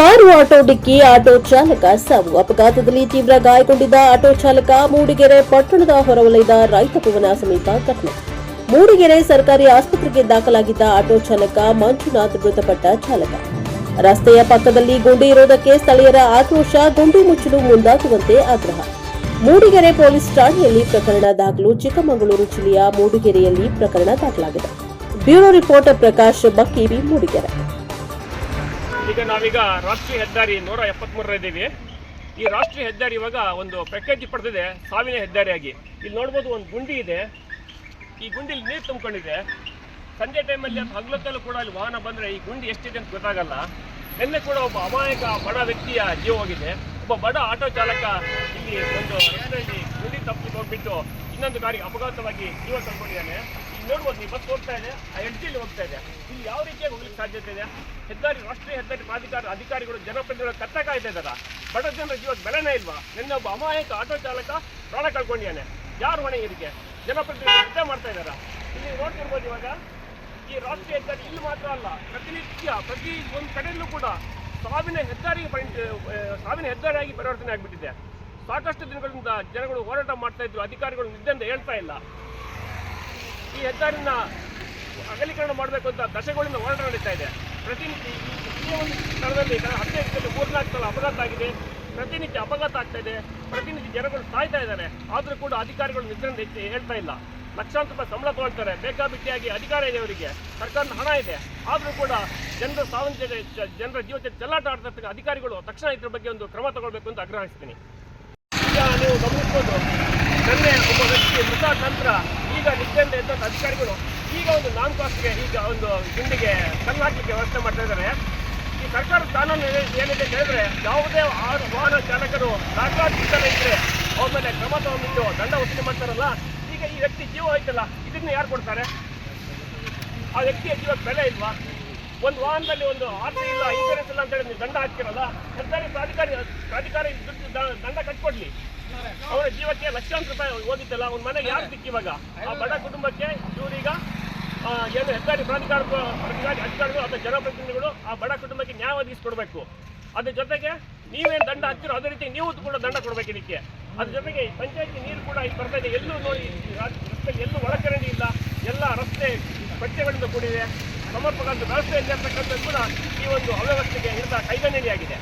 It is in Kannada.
ಕಾರು ಆಟೋ ಡಿಕ್ಕಿ, ಆಟೋ ಚಾಲಕ ಸಾವು. ಅಪಘಾತದಲ್ಲಿ ತೀವ್ರ ಗಾಯಗೊಂಡಿದ್ದ ಆಟೋ ಚಾಲಕ ಮೂಡಿಗೆರೆ ಪಟ್ಟಣದ ಹೊರವಲಯದ ರೈತ ಭವನ ಸಮೀಪ ಘಟನೆ ಮೂಡಿಗೆರೆ ಸರ್ಕಾರಿ ಆಸ್ಪತ್ರೆಗೆ ದಾಖಲಾಗಿದ್ದ ಆಟೋ ಚಾಲಕ ಮಂಜುನಾಥ್ ಮೃತಪಟ್ಟ ಚಾಲಕ. ರಸ್ತೆಯ ಪಕ್ಕದಲ್ಲಿ ಗುಂಡಿ ಇರೋದಕ್ಕೆ ಸ್ಥಳೀಯರ ಆಕ್ರೋಶ, ಗುಂಡಿ ಮುಚ್ಚಲು ಮುಂದಾಗುವಂತೆ ಆಗ್ರಹ. ಮೂಡಿಗೆರೆ ಪೊಲೀಸ್ ಠಾಣೆಯಲ್ಲಿ ಪ್ರಕರಣ ದಾಖಲು ಚಿಕ್ಕಮಗಳೂರು ಜಿಲ್ಲೆಯ ಮೂಡಿಗೆರೆಯಲ್ಲಿ ಪ್ರಕರಣ ದಾಖಲಾಗಿದೆ. Bureau reporter Prakash Bakkeeri Mudigere. ಈಗ ನಾವೀಗ ರಾಷ್ಟ್ರೀಯ ಹೆದ್ದಾರಿ ನೂರ ಎಪ್ಪತ್ಮೂರರ ಇದ್ದೀವಿ. ಈ ರಾಷ್ಟ್ರೀಯ ಹೆದ್ದಾರಿ ಇವಾಗ ಒಂದು ಪ್ಯಾಕೇಜ್ ಪಡೆದಿದೆ, ಸಾವಿನ ಹೆದ್ದಾರಿಯಾಗಿ. ಇಲ್ಲಿ ನೋಡ್ಬೋದು ಒಂದು ಗುಂಡಿ ಇದೆ. ಈ ಗುಂಡಿಲಿ ನೀರು ತುಂಬಿಕೊಂಡಿದೆ. ಸಂಜೆ ಟೈಮಲ್ಲಿ ಅಥವಾ ಹಗ್ಲತ್ತಲ್ಲೂ ಕೂಡ ಅಲ್ಲಿ ವಾಹನ ಬಂದರೆ ಈ ಗುಂಡಿ ಎಷ್ಟಿದೆ ಅಂತ ಗೊತ್ತಾಗಲ್ಲ. ನಿನ್ನೆ ಕೂಡ ಒಬ್ಬ ಅಮಾಯಕ ಬಡ ವ್ಯಕ್ತಿಯ ಜೀವ ಹೋಗಿದೆ. ಒಬ್ಬ ಬಡ ಆಟೋ ಚಾಲಕ ಇಲ್ಲಿ ಒಂದು ರಸ್ತೆಯಲ್ಲಿ ಗುಂಡಿ ಹೋಗ್ಬಿಟ್ಟು ಇನ್ನೊಂದು ಗಾಡಿ ಅಪಘಾತವಾಗಿ ಜೀವ ಕಳ್ಕೊಂಡಿದ್ದಾನೆ ಇಲ್ಲಿ ನೋಡ್ಬೋದು ಈ ಬಸ್ ಹೋಗ್ತಾ ಇದೆ, ಆ ಎಡ್ಜಿಯಲ್ಲಿ ಹೋಗ್ತಾ ಇದೆ. ಇಲ್ಲಿ ಯಾವ ರೀತಿಯಾಗಿ ಹೋಗ್ಲಿಕ್ಕೆ ಸಾಧ್ಯತೆ ಇದೆ? ಹೆದ್ದಾರಿ, ರಾಷ್ಟ್ರೀಯ ಹೆದ್ದಾರಿ ಪ್ರಾಧಿಕಾರ ಅಧಿಕಾರಿಗಳು ಜನಪ್ರತಿನಿಧಿಗಳು ಕತ್ತ ಕಾಯ್ತಾ ಇದ್ದಾರ? ಬಡ ಜನರ ಜೀವಕ್ಕೆ ಬೆಲೆನೇ ಇಲ್ವಾ? ನಿನ್ನೆ ಒಬ್ಬ ಅಮಾಯಕ ಆಟೋ ಚಾಲಕ ಪ್ರಾಣ ಕಳ್ಕೊಂಡಿದ್ದಾನೆ. ಯಾರು ಹೊಣೆ ಇದಕ್ಕೆ? ಜನಪ್ರತಿನಿಧಿಗಳು ಯುದ್ಧ ಮಾಡ್ತಾ ಇದ್ದಾರ? ಇಲ್ಲಿ ನೋಡ್ತಿರ್ಬೋದು ಇವಾಗ, ಈ ರಾಷ್ಟ್ರೀಯ ಹೆದ್ದಾರಿ ಇಲ್ಲಿ ಮಾತ್ರ ಅಲ್ಲ, ಪ್ರತಿನಿತ್ಯ ಪ್ರತಿ ಒಂದು ಕಡೆಯಲ್ಲೂ ಕೂಡ ಸಾವಿನ ಹೆದ್ದಾರಿಗೆ ಸಾವಿನ ಹೆದ್ದಾರಿಯಾಗಿ ಪರಿವರ್ತನೆ ಆಗಿಬಿಟ್ಟಿದೆ. ಸಾಕಷ್ಟು ದಿನಗಳಿಂದ ಜನಗಳು ಹೋರಾಟ ಮಾಡ್ತಾ ಇದ್ರು, ಅಧಿಕಾರಿಗಳು ನಿದ್ದೆಂದು ಹೇಳ್ತಾ ಇಲ್ಲ. ಈ ಹೆದ್ದಾರಿನ ಅಗಲೀಕರಣ ಮಾಡಬೇಕು ಅಂತ ದಶಗಳಿಂದ ಹೋರಾಟ ನಡೀತಾ ಇದೆ. ಪ್ರತಿನಿತ್ಯ ಈ- ಒಂದು ಸ್ಥಳದಲ್ಲಿ ಮೂರು ಮೂರ್ನಾಲ್ಕು ಸಲ ಅಪಘಾತ ಆಗಿದೆ. ಪ್ರತಿನಿತ್ಯ ಅಪಘಾತ ಆಗ್ತಾ ಇದೆ. ಪ್ರತಿನಿತ್ಯ ಜನಗಳು ಸಾಯ್ತಾ ಇದ್ದಾರೆ. ಆದರೂ ಕೂಡ ಅಧಿಕಾರಿಗಳು ನಿದ್ರೆಯಿಂದ ಹೇಳ್ತಾ ಇಲ್ಲ. ಲಕ್ಷಾಂತರ ರೂಪಾಯಿ ಸಂಬಳ ತಗೊಳ್ತಾರೆ. ಬೇಕಾಬಿಟ್ಟಿಯಾಗಿ ಅಧಿಕಾರ ಇದೆ ಅವರಿಗೆ. ಸರ್ಕಾರದ ಹಣ ಇದೆ. ಆದರೂ ಕೂಡ ಜನರ ಸಾವಿನ ಜನರ ಜೀವಕ್ಕೆ ಜೊತೆ ಚೆಲ್ಲಾಟ ಆಡ್ತಾ ಅಧಿಕಾರಿಗಳು ತಕ್ಷಣ ಇದ್ರ ಬಗ್ಗೆ ಒಂದು ಕ್ರಮ ತಗೊಳ್ಬೇಕು ಅಂತ ಆಗ್ರಹಿಸ್ತೀನಿ. ಈಗ ನೀವು ಗಮನಿಸ್ಬೋದು. ನಿನ್ನೆ ಒಬ್ಬ ವ್ಯಕ್ತಿ ಮೃತ ನಂತರ ಈಗ ನಿದ್ದೆಯಿಂದ ಇದ್ದಂಥ ಅಧಿಕಾರಿಗಳು ಈಗ ಒಂದು ನಾಮ್ ಕಾಸ್ಟ್ಗೆ ಈಗ ಒಂದು ಗುಂಡಿಗೆ ಕಲ್ಲು ಹಾಕಲಿಕ್ಕೆ ವ್ಯವಸ್ಥೆ ಮಾಡ್ತಾ ಇದ್ದಾರೆ. ಈ ಸರ್ಕಾರದ ಕಾನೂನು ಏನಿದೆ ಹೇಳಿದ್ರೆ ಯಾವುದೇ ವಾಹನ ಚಾಲಕರು ದಾಖಲಾತಿರ್ತಲೇ ಇದ್ರೆ ಅವ್ರ ಮೇಲೆ ಕ್ರಮ ತಗೊಂಡ್ಬಿಟ್ಟು ದಂಡ ವಸೂಲಿ ಮಾಡ್ತಾರಲ್ಲ, ಈಗ ಈ ವ್ಯಕ್ತಿ ಜೀವ ಹೋಯ್ತಲ್ಲ, ಇದನ್ನ ಯಾರು ಕೊಡ್ತಾರೆ? ಆ ವ್ಯಕ್ತಿಯ ಜೀವಕ್ಕೆ ಬೆಲೆ ಇಲ್ವಾ? ಒಂದು ವಾಹನದಲ್ಲಿ ಒಂದು ಆರ್ ಇಲ್ಲ ಅಂತ ಹೇಳಿ ನೀವು ದಂಡ ಹಾಕ್ತಿರಲ್ಲ ಸರ್ಕಾರಿ ಪ್ರಾಧಿಕಾರಿ ಪ್ರಾಧಿಕಾರಿ ದಂಡ ಕಟ್ಕೊಡ್ಲಿ. ಅವರ ಜೀವಕ್ಕೆ ಲಕ್ಷಾಂತರ ರೂಪಾಯಿ ಹೋಗಿದ್ದಲ್ಲ ಅವ್ನ ಮನೆಗೆ ಯಾರು ಸಿಕ್ಕಿವಾಗ? ಆ ಬಡ ಕುಟುಂಬಕ್ಕೆ ಇವರೀಗ ಏನು ಹೆದ್ದಾರಿ ಪ್ರಾಧಿಕಾರ ಪ್ರಾಧಿಕಾರಿ ಅಧಿಕಾರಿಗಳು ಅಥವಾ ಜನಪ್ರತಿನಿಧಿಗಳು ಆ ಬಡ ಕುಟುಂಬಕ್ಕೆ ನ್ಯಾಯ ಒದಗಿಸ್ಕೊಡ್ಬೇಕು. ಅದ್ರ ಜೊತೆಗೆ ನೀವೇನು ದಂಡ ಹಾಕ್ತಿರೋ ಅದೇ ರೀತಿ ನೀವು ಕೂಡ ದಂಡ ಕೊಡ್ಬೇಕು ಇದಕ್ಕೆ. ಅದ್ರ ಜೊತೆಗೆ ಪಂಚಾಯತಿ ನೀರು ಕೂಡ ಈಗ ಬರ್ತಾ ಇದೆ ಎಲ್ಲೂ ನೋಡಿ ರಸ್ತೆ ಎಲ್ಲೂ ಒಳಚರಂಡಿ ಇಲ್ಲ. ಎಲ್ಲ ರಸ್ತೆ ಬಟ್ಟೆಗಳಿಂದ ಕೂಡಿದೆ. ಸಮರ್ಪಕ ವ್ಯವಸ್ಥೆ ಇದೆ ಅಂತಕ್ಕಂಥದ್ದು ಕೂಡ ಈ ಒಂದು ಅವ್ಯವಸ್ಥೆಗೆ ಹಿಡಿದ ಕೈಗನ್ನಡಿಯಾಗಿದೆ